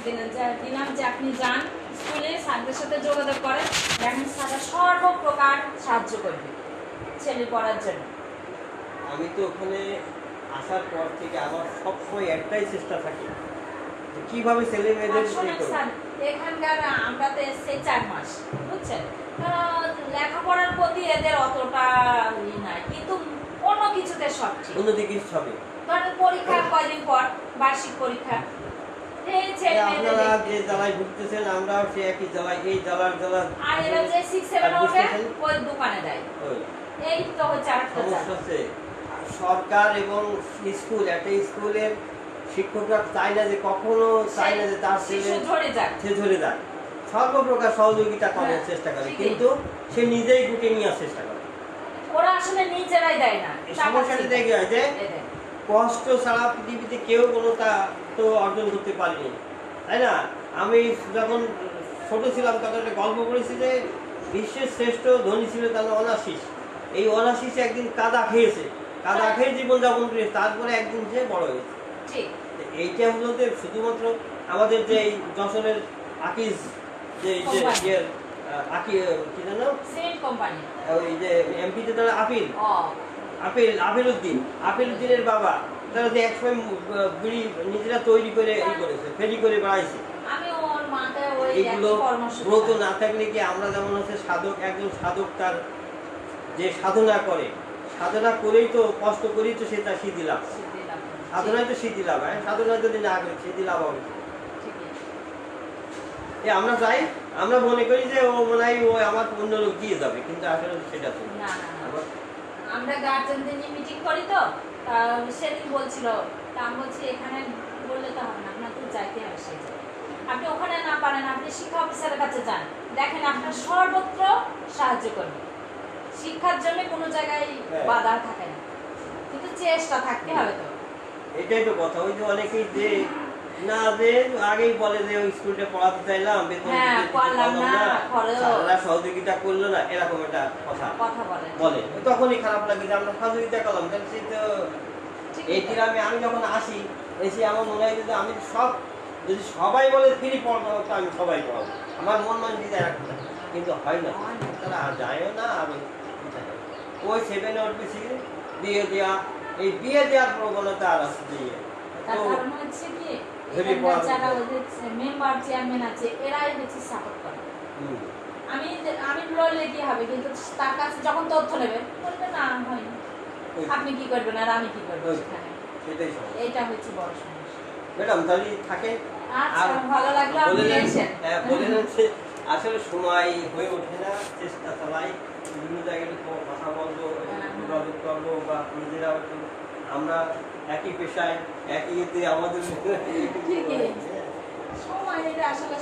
আপনি যান স্কুলে স্যারদের সাথে যোগাযোগ করেন দেখেন স্যাররা সর্বপ্রকার সাহায্য করবে ছেলে পড়ার জন্য। আমি তো ওখানে আসার পর থেকে আমার সবসময় একটাই চেষ্টা থাকে কীভাবে ছেলে মেয়েদের এখানকার আমরা তো এসছি চার মাস বুঝছেন? লেখাপড়ার প্রতি এদের অতটা ই নাই কিন্তু অন্য কিছুতে সব ঠিক। অন্যদিকে হবে ধরেন পরীক্ষা কয়দিন পর বার্ষিক পরীক্ষা। আপনারা যে জ্বালায় ভুগতেছেন আমরাও সে একই জ্বালায় এই জ্বালার জ্বালা আর এরা যে সিক্স সেভেন আর ওই দোকানে দেয়। এই তো হচ্ছে আরেকটা সমস্যা জ্বালা। হচ্ছে সরকার এবং স্কুল একটা স্কুলের শিক্ষকরা চাই না যে কখনো চাই না যে তার ছেলে সে ধরে যায় সর্বপ্রকার সহযোগিতা করার হ্যাঁ, চেষ্টা করে কিন্তু সে নিজেই গুটে নেওয়ার চেষ্টা করে। ওরা আসলে নিজেরাই দেয় না। সমস্যাটা। দেখে যে এই দেয়। কষ্ট ছাড়া পৃথিবীতে কেউ কোনো তা তো অর্জন করতে পারেনি। তাই না? আমি যখন ছোট ছিলাম তখন একটা গল্প পড়েছি যে বিশ্বের শ্রেষ্ঠ ধনী ছিল তার অনাশিস। এই অনাশিস একদিন কাদা খেয়েছে। কাদা হ্যাঁ। খেয়ে জীবনযাপন করেছে তারপরে একদিন সে বড় হয়েছে। ঠিক এইটা হলো যে শুধুমাত্র আমাদের যে এই যশোরের আকিজ যে যে কোম্পানি। আকি কি জানো ওই যে এমপিতে তারা আপিল। আপেল আপেল উদ্দিন আপেল উদ্দিনের বাবা তারা যে একসময় বিড়ি নিজেরা তৈরি করে এই করেছে ফেরি করে বেড়াইছে এইগুলো ব্রত না থাকলে কি আমরা যেমন হচ্ছে সাধক একজন সাধক তার যে সাধনা করে সাধনা করেই তো কষ্ট করেই তো সে তার সিদ্ধি লাভ। সাধনায় তো সিদ্ধি লাভ হয় সাধনা যদি না করে সিদ্ধি লাভ হবে এ আমরা চাই আমরা মনে করি যে ও মনে হয় ও আমার অন্য লোক দিয়ে যাবে কিন্তু আসলে সেটা তো না। আমরা গার্জেনদের নিয়ে মিটিং করি তো সেদিন বলছিল তা আমি বলছি এখানে বললে তো হবে না আপনার তো যাইতে হবে সেই আপনি ওখানে না পারেন আপনি শিক্ষা অফিসারের কাছে যান। দেখেন আপনার সর্বত্র সাহায্য করবে। শিক্ষার জন্য কোনো জায়গায় হ্যাঁ। বাধা থাকে না। কিন্তু চেষ্টা থাকতে হবে তো। এটাই তো কথা। ওই যে অনেকেই যে না যে আগেই বলে যে ওই স্কুলটা পড়াতে চাইলাম বেতন হ্যাঁ, পারলাম না, খরচ। সহযোগিতা করল না এরকম একটা কথা। বলে। তখনই খারাপ লাগে যে আমরা সহযোগিতা করলাম তাহলে তো এই গ্রামে আমি যখন আসি এসে আমার মনে হয় যে আমি সব যদি সবাই বলে ফ্রি পড়াবো তো আমি সবাই পড়াবো। আমার মন মান দিতে রাখতে কিন্তু হয় না। তারা যায়ও না আমি ওই সেভেনে উঠবে বিয়ে দেওয়া এই বিয়ে দেওয়ার প্রবণতা আর আসছে দিয়ে তো হচ্ছে কি যদি এখানকার যারা ওদের মেম্বার চেয়ারম্যান আছে এরাই বেশি সাপোর্ট করে। আমি আমি লড়লে কি হবে কিন্তু তার কাছে যখন তথ্য নেবে বলবে না হয়নি আপনি কি করবেন আর আমি কি করব সেখানে? সেটাই সমস্যা। এইটা হচ্ছে বড় সমস্যা। ম্যাডাম তাহলে থাকে? আচ্ছা ভালো লাগল আপনি বলে হ্যাঁ, বলে আসলে সময় হয়ে ওঠে না চেষ্টা চালাই। বিভিন্ন জায়গায় একটু কথা বলব হ্যাঁ। যোগাযোগ করব বা নিজেরাও একটু আমরা একই পেশায় একই ইয়েতে আমাদের। সময় আসলে